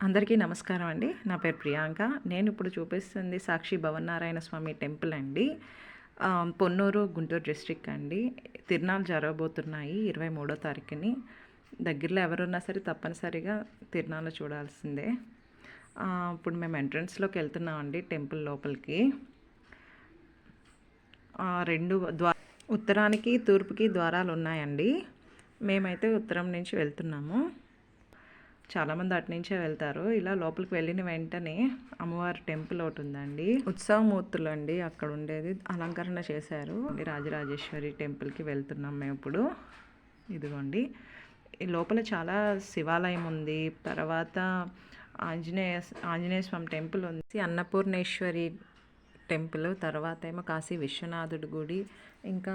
అందరికీ నమస్కారం అండి. నా పేరు ప్రియాంక. నేను ఇప్పుడు చూపిస్తుంది సాక్షి భవనారాయణ స్వామి టెంపుల్ అండి. పొన్నూరు గుంటూరు డిస్ట్రిక్ట్ అండి. తిరునాళ్ళు జరగబోతున్నాయి ఇరవై మూడో తారీఖుని. దగ్గరలో ఎవరున్నా సరే తప్పనిసరిగా తిరునాళ్ళు చూడాల్సిందే. ఇప్పుడు మేము ఎంట్రన్స్లోకి వెళ్తున్నామండి టెంపుల్ లోపలికి. రెండు ద్వా ఉత్తరానికి తూర్పుకి ద్వారాలు ఉన్నాయండి మేమైతే ఉత్తరం నుంచి వెళ్తున్నాము. చాలామంది అటు నుంచే వెళ్తారు. ఇలా లోపలికి వెళ్ళిన వెంటనే అమ్మవారి టెంపుల్ ఒకటి ఉందండి. ఉత్సవమూర్తులు అండి అక్కడ ఉండేది అలంకరణ చేశారు. రాజరాజేశ్వరి టెంపుల్కి వెళ్తున్నాం మేము ఇప్పుడు. ఇదిగోండి. లోపల చాలా శివాలయం ఉంది. తర్వాత ఆంజనేయ ఆంజనేయ స్వామి టెంపుల్ ఉంది. అన్నపూర్ణేశ్వరి టెంపుల్ తర్వాత ఏమో కాశీ విశ్వనాథుడి గుడి ఇంకా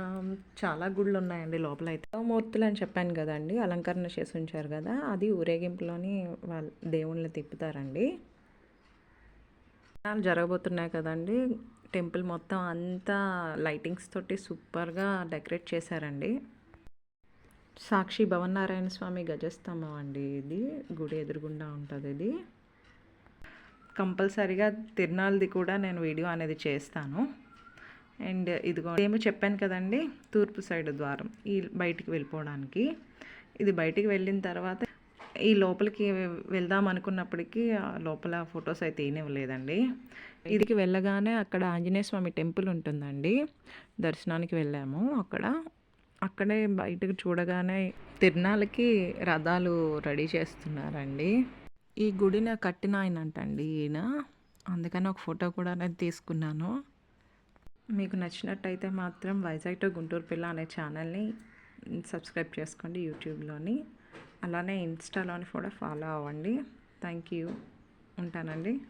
చాలా గుళ్ళు ఉన్నాయండి లోపల అయితే మూర్తులు అని చెప్పాను కదండి అలంకరణ చేసి ఉంచారు కదా అది ఊరేగింపులోని వాళ్ళ దేవుళ్ళని తిప్పుతారండి. జరగబోతున్నాయి కదండి టెంపుల్ మొత్తం అంతా లైటింగ్స్ తోటి సూపర్గా డెకరేట్ చేశారండి. సాక్షి భవనారాయణ స్వామి గజస్తంభం అండి ఇది గుడి ఎదురుగుండా ఉంటుంది ఇది. కంపల్సరీగా తిరునాళ్ళది కూడా నేను వీడియో అనేది చేస్తాను. అండ్ ఇదిగో ఏమో చెప్పాను కదండి తూర్పు సైడ్ ద్వారం ఈ బయటికి వెళ్ళిపోవడానికి. ఇది బయటికి వెళ్ళిన తర్వాత ఈ లోపలికి వెళ్దాం అనుకున్నప్పటికీ ఆ లోపల ఫొటోస్ అయితే ఏనివ్వలేదండి ఇదికి వెళ్ళగానే అక్కడ ఆంజనేయ స్వామి టెంపుల్ ఉంటుందండి. దర్శనానికి వెళ్ళాము అక్కడ. అక్కడే బయటకు చూడగానే తిరునాళ్ళకి రథాలు రెడీ చేస్తున్నారండి. ఈ గుడిని కట్టిన ఆయన అంటండి ఈయన. అందుకని ఒక ఫోటో కూడా నేను తీసుకున్నాను. మీకు నచ్చినట్టయితే మాత్రం వైజాగ్ టు గుంటూరు పిల్ల అనే ఛానల్ని సబ్స్క్రైబ్ చేసుకోండి యూట్యూబ్లోని. అలానే ఇన్స్టాలోని కూడా ఫాలో అవ్వండి. Thank you. ఉంటానండి.